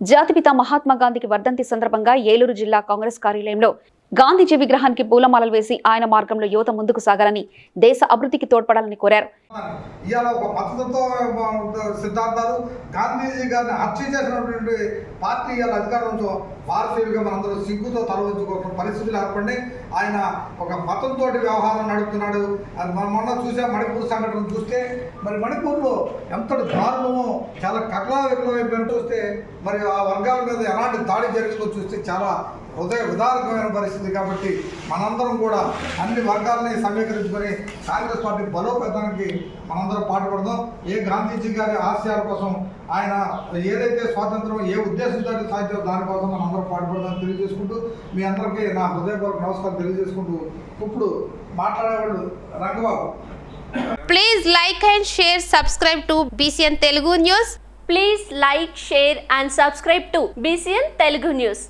జాతిపిత మహాత్మా గాంధీకి వర్ధంతి సందర్భంగా ఏలూరు జిల్లా కాంగ్రెస్ కార్యాలయంలో గాంధీజీ విగ్రహానికి పూలమాలలు వేసి ఆయన మార్గంలో యువత ముందుకు సాగాలని దేశ అభివృద్ధికి తోడ్పడాలని కోరారు. ఒక సిద్ధాంతాలు గాంధీజీ గారిని హత్య చేసినటువంటి పార్టీ ఇవాళ అధికారంతో భారతీయులుగా మనందరూ సిగ్గుతో తలవంచుకోవాల్సిన పరిస్థితులు ఏర్పడి ఆయన ఒక మతంతో వ్యవహారం నడుపుతున్నాడు. అది మనం మొన్న చూసే మణిపూర్ సంఘటన చూస్తే మరి మణిపూర్లో ఎంత దారుణమో చాలా కట్లా విప్లవం చూస్తే మరి ఆ వర్గాల మీద ఎలాంటి దాడి జరిగిందో చూస్తే చాలా హృదయ ఉదారకమైన పరిస్థితి కాబట్టి మనందరం కూడా అన్ని వర్గాలని సమీకరించుకొని కాంగ్రెస్ పార్టీ బలోపేతానికి మనందరం పాటుపడదాం. ఏ గాంధీజీ గారి ఆశయాల కోసం ఆయన ఏదైతే స్వాతంత్రం ఏ ఉద్దేశంతో సాధ్యం దానికోసం మనందరం పాటుపడదాం తెలియజేసుకుంటూ మీ అందరికీ నా హృదయపూర్వక నమస్కారం తెలియజేసుకుంటూ ఇప్పుడు మాట్లాడేవాళ్ళు Rangababu. Please like and share subscribe to BCN Telugu news please like share and subscribe to BCN Telugu news